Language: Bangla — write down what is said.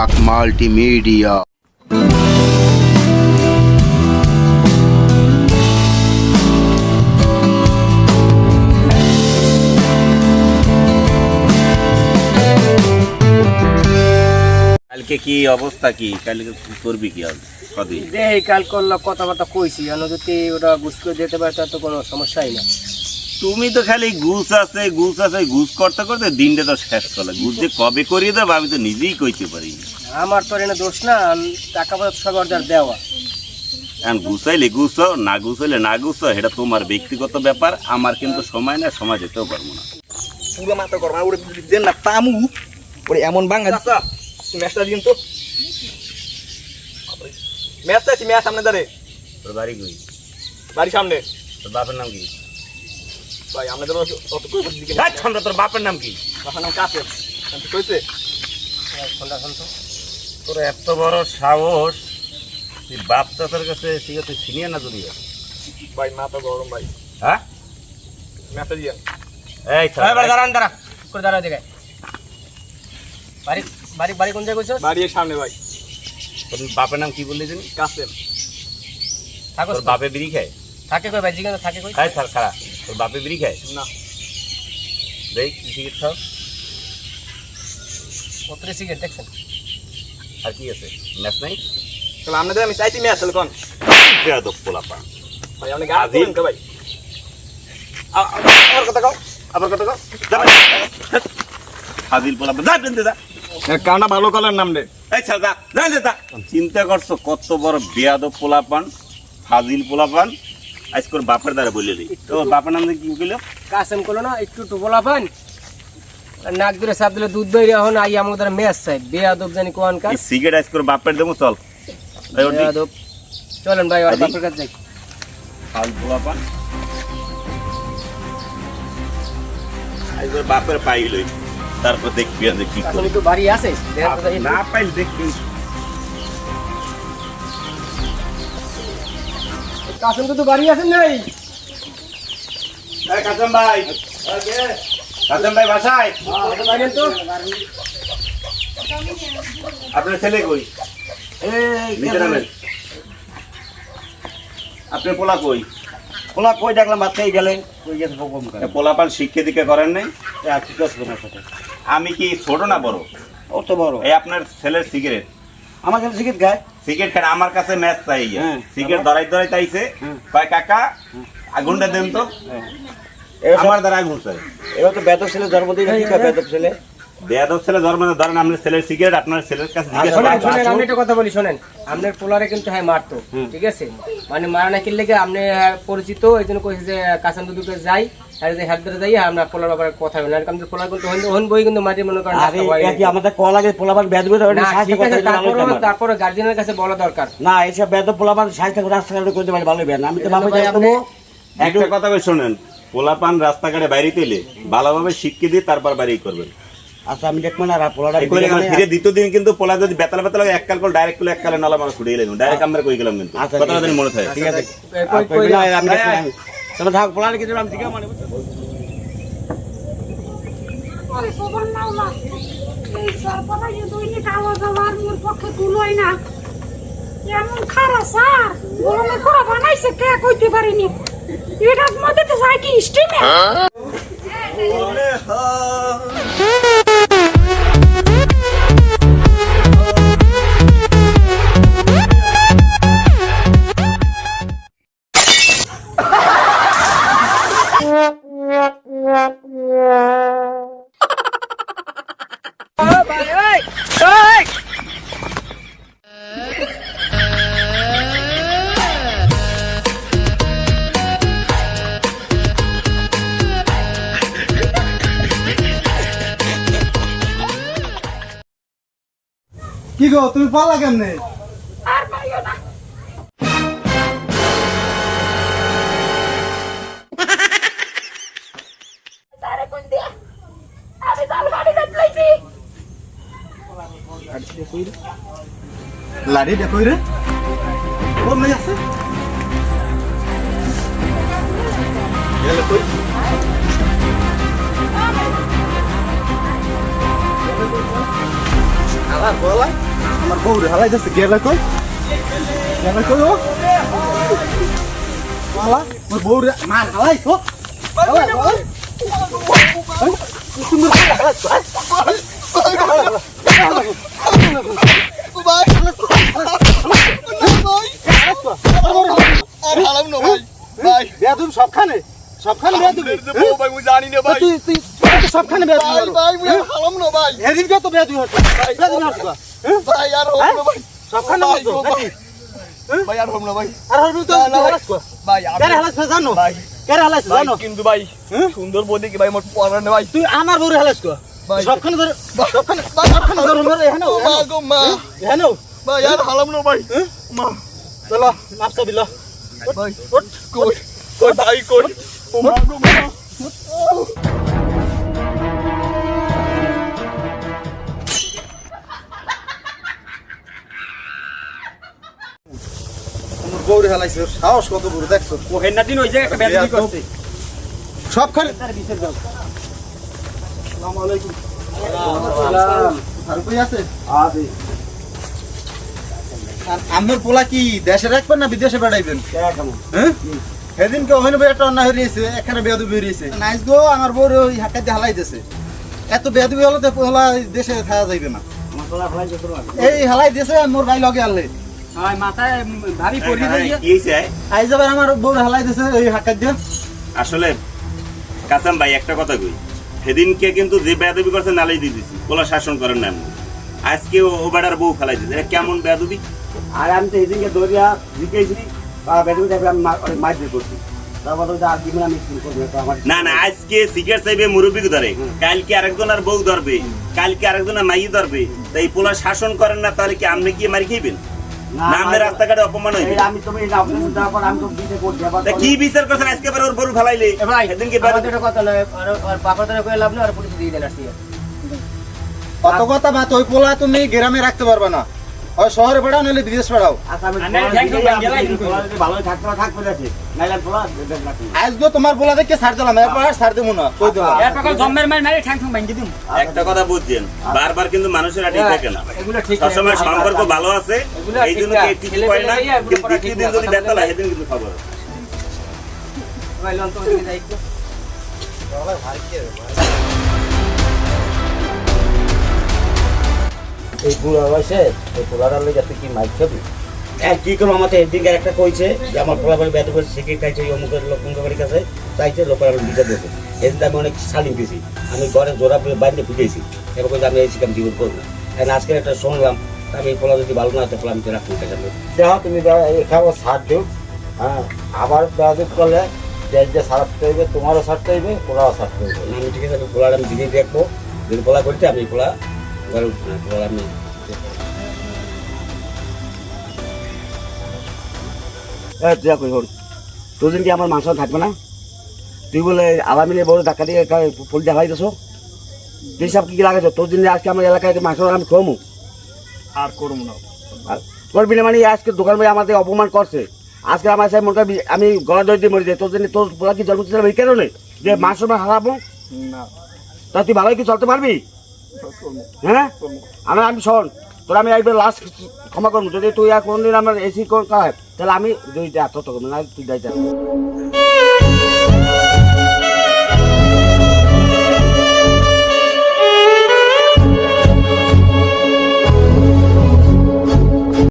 Dark Multimedia. কালকে কি অবস্থা কি? কালকে করবি কি কদিন দেই কাল করল কথাবার্তা কইছি। এখন যদি ওরা ঘুষ করে দিতে পারে তার তো কোনো সমস্যাই না তুমি তো খালি ঘুষ আছে ঘুষ আছে ঘুষ করতে করতে দিনটা তো শেষ করলে। ঘুষ যে কবে করিয়ে দেবো আমি তো নিজেই কইতে পারি আমার তো এনে দোষ না টাকা পয়সা সব অর্ডার দেওয়া। এখন ঘুষাইলে ঘুষো না ঘুষাইলে না ঘুষো এটা তোমার ব্যক্তিগত ব্যাপার আমার কিন্তু সময় না সময় যেতেও পারব না। পুরো মাথা কর মানে ওরে দেন না পামু ওরে এমন বাঙ্গা চাচা ম্যাচটা দিন তো। ম্যাচ চাইছি ম্যাচ সামনে দাঁড়ে। তোর বাড়ি কই? বাড়ির সামনে। তোর বাপের নাম কি? ভাই আমাদের অত কই দিকে? এই ছন্দা, তোর বাপের নাম কি? নাম কাছে কইছে? তোর এত বড় সাহস তুই বাপ চাচার কাছে শিখে তুই সিনিয়র না ভাই মাথা গরম ভাই। হ্যাঁ? ম্যাচটা দিয়েন এই দাঁড়ান দাঁড়া করে দাঁড়া দেখে বাড়ি বাড়ি বাড়ি কোন জায়গায় কইছস? বাড়ির সামনে ভাই। তোর বাপের নাম কি বললি জানি থাকোস বাপে বিড়ি খায়? থাকে কই ভাই? জিজ্ঞাসা থাকে কই? খায় স্যার খারাপ তোর বাপে বিড়ি খায়? না। দেখ কি সিগারেট খাও? কত সিগারেট দেখছেন আর কি আছে? ম্যাচ নাই? তাহলে আপনাদের আমি চাইছি ম্যাচ হল কোন? বেয়াদব পোলাপা। ভাই আপনি। দিন ভাই। আবার কথা কও আবার কথা কও। যা ভাই। ফাজিল পোলাপা যা বেঁধে যা। কানা ভালো কালার নাম রে যা যা, যা চিন্তা করছ কত বড় বেয়াদব পোলাপান ফাজিল পোলাপান? আজকের বাপের দ্বারা বলে দিই। তো বাপের নাম কি কইলো? কাসেম না একটু একটু বলা পান নাক ধরে সাপ দিলে দুধ দই এখন আই আমাদের দ্বারা মেয়াজ চাই বেয়াদব জানি কোন কাজ সিগারেট আজকের বাপের দেবো চল। বেয়াদব। চলেন ভাই আদি? বাপের কাছে যাই। ফাল পোলাপান আজকের বাপের পাইলই তারপর দেখবি আমি কি করি। একটু বাড়ি আছে। না পাইল দেখবি। কাসেম তো বাড়ি আছেন নাই কাসম ভাই। কাসম ভাই বাসায়? তো আপনার ছেলে কই? নামেন। পোলা কই? পোলা কই দেখলাম খেয়ে গেলেন। কম করে শিক্ষা দীক্ষা করেন নাই? আমি কি ছোট না বড়? ও তো বড়। এই আপনার ছেলের সিগারেট আমার কাছে সিগারেট খায়। সিগারেট খায় আমার কাছে ম্যাচ চাই হ্যাঁ। সিগারেট ধরাই ধরাই চাইছে। হ্যাঁ। কয় কাকা আগুনটা দেন তো। এবার আমার দ্বারা আগুন চাই। এবার তো বেদব ছেলে জন্মদিন কি খায় বেদব ছেলে? বেয়াদব ছেলে ধর্ম ধরেন আপনার ছেলের সিগারেট আপনার ছেলের কাছে শোনেন আমি একটা কথা বলি শোনেন আপনার পোলারে কিন্তু হ্যাঁ মারতো ঠিক আছে? মানে মারা না কিনলে আপনি হ্যাঁ, পরিচিত এই জন্য কইছে যে কাসান দুদুকে যাই আর যে হাত ধরে যাই আপনার পোলার ব্যাপারে কথা বলেন আর কিন্তু পোলার কিন্তু হন হন বই কিন্তু মাটি মনে করেন আরে রাস্তা বয়ে একই আমাদের কল আগে পোলাবার বেদব না ঠিক আছে তারপরে তারপরে গার্জিয়ানের কাছে বলা দরকার। না এইসব বেদব পোলাবার সাহিত্য রাস্তাঘাটে করতে পারি ভালো বেন আমি তো এজন্য বাবা ভাই যাব আপনি- একটা কথা শোনেন পোলাপান রাস্তাঘাটে বাইরে পেলে ভালোভাবে শিক্ষা দিয়ে তারপর বাড়ি করবেন। আচ্ছা আমি দেখব না আর পোলাটা ফিরে দ্বিতীয় দিন কিন্তু পোলা যদি বেতাল বেতাল লাগে এককাল করে ডাইরেক্ট করে এককালে নালা মারা ছুটে গেলাম ডাইরেক্ট আমরা কই গেলাম কিন্তু? আচ্ছা, কথাটা ঠিক মনে থাকে। ঠিক আছে। তবে থাক পোলার কিছু আমি ঠিক মানে এমন খারাপ স্যার গরমে করে বানাইছে কে কইতে পারিনি? এটার মধ্যে তো যায় স্টিমে? কি গো তুমি পালা কেমনে? লাড়ি দেখো রে কোন নাই আছে আবার বলাই আমার বউ রে হালাই যাচ্ছে গেলে কই? গেলে কই ও? মালা মোর বউ হালাই তো হালাই। এই, হ্যাঁ? হ্যাঁ? কো। কো? কিন্তু ভাই হ্যাঁ? সুন্দর বউ দেখি ভাই মোট ভাই তুই আমার বউরে হালাস কো। সবখানে ধরে সবখানে সবখানে ধরে ধরে এখানে এখানে এখানে ভাই আর হালাম না ভাই। মা। চলো মাপসা দিল। ভাই কই কই ভাই কই? ও মা গো মা। আমার বউরে সাহস কত বড় দেখছ? ওহেন না দিন ওই জায়গায় একটা করছে। আমার পোলা কি দেশে রাখবেন না বিদেশে পাঠাইবেন? হ্যাঁ সেদিনকে ওখানে একটা অন্যায় হয়েছে এখানে বেয়াদুবি হয়েছে নাইস গো আমার বউর ওই হাঁকা হালাই দিয়েছে এত বেয়াদুবি হলে তো পোলা দেশে থাকা যাইবে না। এই হালাই দিয়েছে মোর ভাই লগে আনলে। মাথায় হ্যাঁ, দিয়ে কি হয়েছে আইজ আবার আমার বউর হালাই দিয়েছে ওই হাঁকা দিয়ে। আসলে কাসাম ভাই একটা কথা কই। সেদিনকে কিন্তু যে বেয়াদবি করছে নালাই দিয়ে দিছি। কোলা শাসন করেন না এমনি। আজকে ও বেটার বউ ফেলাই দিচ্ছে এটা কেমন বেয়াদবি? আর আমি তো এদিকে দরিয়া জিতেছি আমি করছি। না না আজকে সিগারেট চাইবে মুরব্বী ধরে কালকে আরেকজন আর বউ ধরবে। কালকে আরেকজন আর মাই ধরবে। তাই পোলা শাসন করেন না তাহলে কি আপনি কি মারি খাইবেন রাস্তাঘাটে অপমান হইবে আমি তুমি আমি তো করছি কি বিচার করছেন? আজকে ওর ফেলাইলে? কথা নয় আর পুলিশ দিয়ে দেন আসছি অত কথা বাত ওই পোলা তুমি গ্রামে রাখতে পারবে না। হয় শহরে পাঠাও নাহলে বিদেশ পাঠাও আচ্ছা। আজ তোমার পোলা দেখে ছাড় দিলাম এরপর আর ছাড় দেবো না কই দিলাম জম্মের মার মারি ঠ্যাং ঠ্যাং ভাঙিয়ে দিম। একটা কথা বুঝছেন বারবার কিন্তু মানুষের আটি থাকে না। এগুলো ঠিক না। সবসময় সম্পর্ক ভালো আছে এই জন্য। কিছু কয় না কিন্তু দিন যদি ব্যথা লাগে সেদিন কিন্তু খবর ভাই লন তো ওদিকে যাই এই বুড়া বয়সে এই পোলাটার লেগে তুই কি মাইক খাবি? হ্যাঁ কি করব? আমাকে এদিকে একটা কইছে যে আমার পোলা বাড়ি ব্যথা করে শিখে খাইছে? ওই অমুকের লোক বাড়ির কাছে চাইছে লোকের আমি বিচার দিয়েছে এদিকে আমি অনেক শালিম দিয়েছি আমি ঘরে জোড়া করে বাইরে বুঝেছি এবার কইছে আমি এই শিকাম জীবন করব। এখন আজকে একটা শুনলাম আমি এই পোলা যদি ভালো না হতো পোলা আমি তো রাখতে টাকা দেখো তুমি এখানে সার দিও। হ্যাঁ আবার বেড়াতে করলে যে যে সারতে হইবে তোমারও সারতে হইবে ওরাও সারতে হইবে। আমি ঠিক আছে আমি পোলাটা আমি দিদি দেখব। যদি পোলা করতে আমি পোলা পোলা আমি তুই কই হর তোর কি আমার মাংস থাকবে না তুই বলে আলামিনে বড় ধাক্কা দিয়ে ফুল দেখাই দিছো। তুই সব কি কি লাগাইছ তোর? জন্য আজকে আমার এলাকায় মাংস আমি খামু আর করব না। আর করবি না মানে আজকে দোকান ভাই আমাদের অপমান করছে। আজকে আমার সাথে মনে করবি আমি গলা দই দিয়ে মরে যাই। তোর জন্য তোর পোলা কি জন্ম ছিল এই কারণে? যে মাংস হারাবো? না। তা তুই ভালোই কি চলতে পারবি? হ্যাঁ? আমার আমি শোন, তোর আমি একবার লাস্ট ক্ষমা করব। যদি তুই কোনদিন আমার এসি কর তাহলে আমি দুইটা করব না তুই যাইতে